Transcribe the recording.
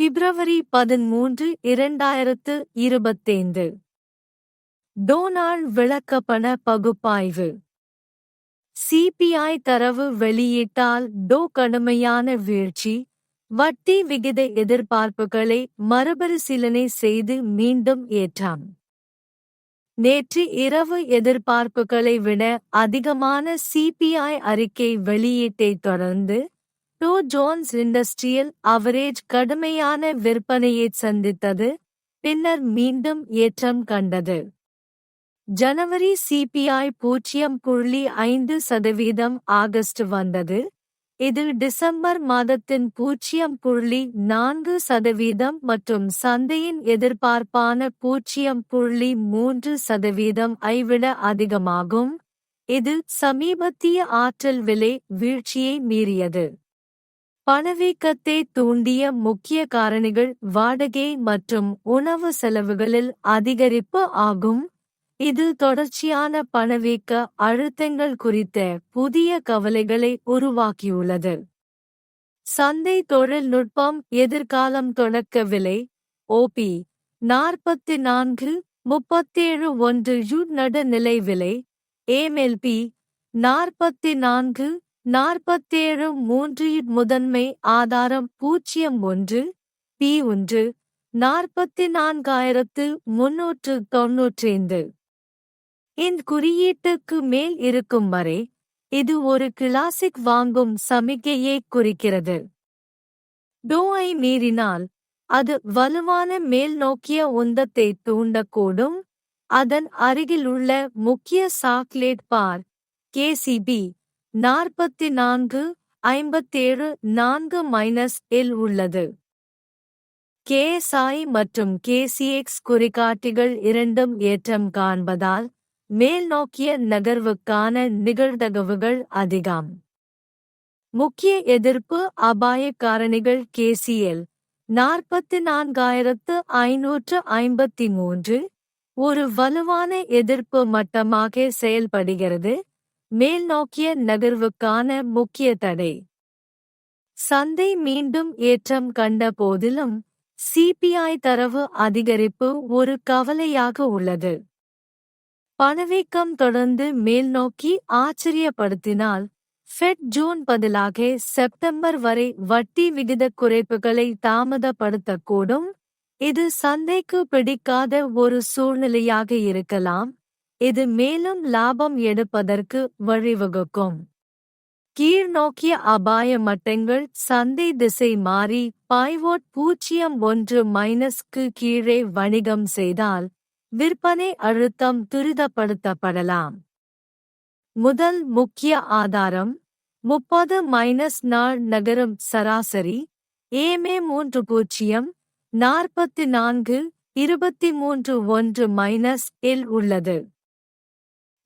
பிப்ரவரி பதிமூன்று இரண்டாயிரத்து இருபத்தைந்து. டோனால்ட் விளக்கப்பண பகுப்பாய்வு. சிபிஐ தரவு வெளியிட்டால் டோ கடுமையான வீழ்ச்சி. வட்டி விகித எதிர்பார்ப்புகளை மறுபரிசீலனை செய்து மீண்டும் ஏற்றாம். நேற்று இரவு எதிர்பார்ப்புகளை விட அதிகமான சிபிஐ அறிக்கை வெளியீட்டைத் தொடர்ந்து டோ ஜோன்ஸ் இண்டஸ்ட்ரியல் அவரேஜ் கடுமையான விற்பனையை சந்தித்தது பின்னர் மீண்டும் ஏற்றம் கண்டது. ஜனவரி சிபிஐ பூஜ்ஜியம் புள்ளி ஐந்து சதவீதம் ஆகஸ்ட் வந்தது. இதில் டிசம்பர் மாதத்தின் பூஜ்ஜியம் புள்ளி நான்கு சதவீதம் மற்றும் சந்தையின் எதிர்பார்ப்பான பூஜ்ஜியம் புள்ளி மூன்று சதவீதம் ஐவிட அதிகமாகும். இது சமீபத்திய ஆற்றல் விலை வீழ்ச்சியை மீறியது. பணவீக்கத்தை தூண்டிய முக்கிய காரணிகள் வாடகை மற்றும் உணவு செலவுகளில் அதிகரிப்பு ஆகும். இது தொடர்ச்சியான பணவீக்க அழுத்தங்கள் குறித்த புதிய கவலைகளை உருவாக்கியுள்ளது. சந்தை தொழில்நுட்பம் எதிர்காலம் தொடக்க விலை ஓபி நாற்பத்தி நான்கு முப்பத்தேழு ஒன்று யு நடுநிலை விலை ஏமெல்பி நாற்பத்தி நான்கு நாற்பத்தேழு மூன்று முதன்மை ஆதாரம் பூஜ்ஜியம் ஒன்று பி ஒன்று நாற்பத்தி நான்காயிரத்து முன்னூற்று தொன்னூற்றைந்து. இந்த குறியீட்டுக்கு மேல் இருக்கும் வரை இது ஒரு கிளாசிக் வாங்கும் சமிக்கையை குறிக்கிறது. டோஐ மீறினால் அது வலுவான மேல் நோக்கிய உந்தத்தை தூண்டக்கூடும். அதன் அருகிலுள்ள முக்கிய சாக்லேட் பார் கேசிபி நாற்பத்தி நான்கு ஐம்பத்தேழு நான்கு மைனஸ் இல் உள்ளது. கேஎஸ்ஐ மற்றும் கேசிஎக்ஸ் குறிகாட்டிகள் இரண்டும் ஏற்றம் காண்பதால் மேல்நோக்கிய நகர்வுக்கான நிகழ்தகவுகள் அதிகம். முக்கிய எதிர்ப்பு அபாய காரணிகள் கேசிஎல் நாற்பத்தி நான்காயிரத்து ஐநூற்று ஐம்பத்தி மூன்று. ஒரு வலுவான எதிர்ப்பு மட்டமாக செயல்படுகிறது. மேல்நோக்கிய நகர்வுக்கான முக்கிய தடை. சந்தை மீண்டும் ஏற்றம் கண்ட போதிலும் சிபிஐ தரவு அதிகரிப்பு ஒரு கவலையாக உள்ளது. பணவீக்கம் தொடர்ந்து மேல்நோக்கி ஆச்சரியப்படுத்தினால் ஃபெட் ஜூன் பதிலாக செப்டம்பர் வரை வட்டி விகித குறைப்புகளை தாமதப்படுத்தக்கூடும். இது சந்தைக்கு பிடிக்காத ஒரு சூழ்நிலையாக இருக்கலாம். இது மேலும் லாபம் எடுப்பதற்கு வழிவகுக்கும். கீழ்நோக்கிய அபாய மட்டங்கள் சந்தை திசை மாறி பாய்வோட் பூஜ்ஜியம் ஒன்று மைனஸ்க்கு கீழே வணிகம் செய்தால் விற்பனை அழுத்தம் துரிதப்படுத்தப்படலாம். முதல் முக்கிய ஆதாரம் முப்பது மைனஸ் நாள் நகரும் சராசரி ஏமே மூன்று பூஜ்ஜியம் நாற்பத்தி நான்கு இருபத்தி மூன்று ஒன்று மைனஸ் இல் உள்ளது.